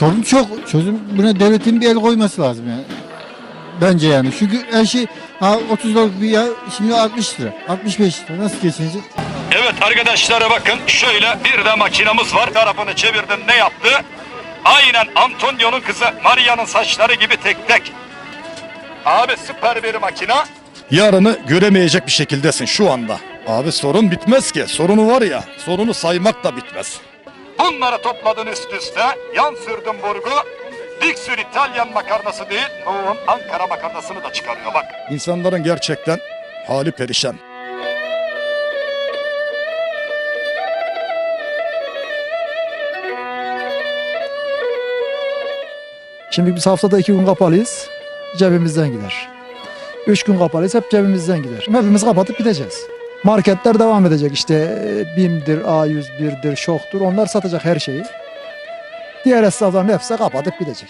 sorun çok. Çözüm buna devletin bir el koyması lazım yani. Bence yani. Çünkü her şey ha 30 liralık bir yağ şimdi 60 lira. 65 lira. Nasıl geçinecek? Evet arkadaşlara bakın şöyle bir de makinamız var. Tarafını çevirdim ne yaptı? Aynen Antonio'nun kızı Maria'nın saçları gibi tek tek. Abi süper bir makina. Yarını göremeyecek bir şekildesin şu anda. Abi sorun bitmez ki. Sorunu var ya, sorunu saymak da bitmez. Bunları topladın üst üste. Yan sürdün burgu. Dik sür İtalyan makarnası değil. Doğu'nun Ankara makarnasını da çıkarıyor bak. İnsanların gerçekten hali perişan. Şimdi biz haftada iki gün kapalıyız. Cebimizden gider. Üç gün kapalıyız hep cebimizden gider. Hepimiz kapatıp gideceğiz. Marketler devam edecek işte e, BİM'dir, A101'dir, ŞOK'tur onlar satacak her şeyi. Diğer esnafların hepsi kapatıp gidecek.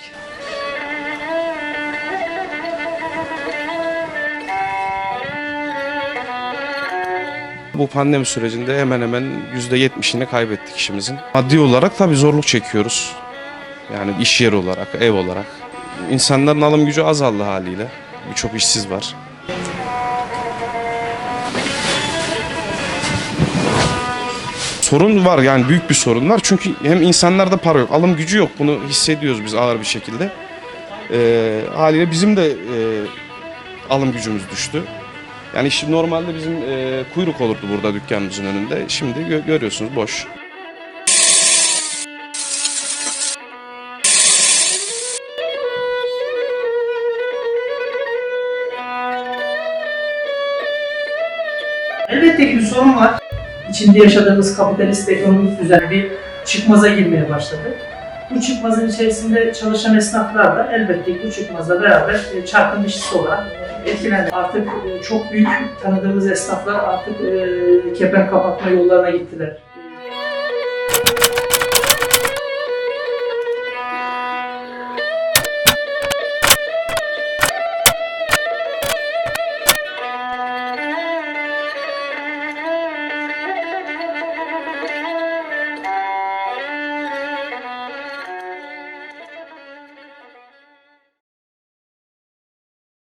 Bu pandemi sürecinde hemen hemen %70'ini kaybettik işimizin. Maddi olarak tabii zorluk çekiyoruz. Yani iş yeri olarak, ev olarak. İnsanların alım gücü azaldı haliyle. Birçok işsiz var. Sorun var yani büyük bir sorun var. Çünkü hem insanlarda para yok, alım gücü yok. Bunu hissediyoruz biz ağır bir şekilde. Ee, haliyle bizim de e, alım gücümüz düştü. Yani şimdi normalde bizim e, kuyruk olurdu burada dükkanımızın önünde. Şimdi gö- görüyorsunuz boş. Elbette ki bir sorun var. İçinde yaşadığımız kapitalist ekonomik düzen bir çıkmaza girmeye başladı. Bu çıkmazın içerisinde çalışan esnaflar da elbette bu çıkmazla beraber e, çarpım işçisi olarak etkilendi. Artık e, çok büyük tanıdığımız esnaflar artık e, kepenk kapatma yollarına gittiler.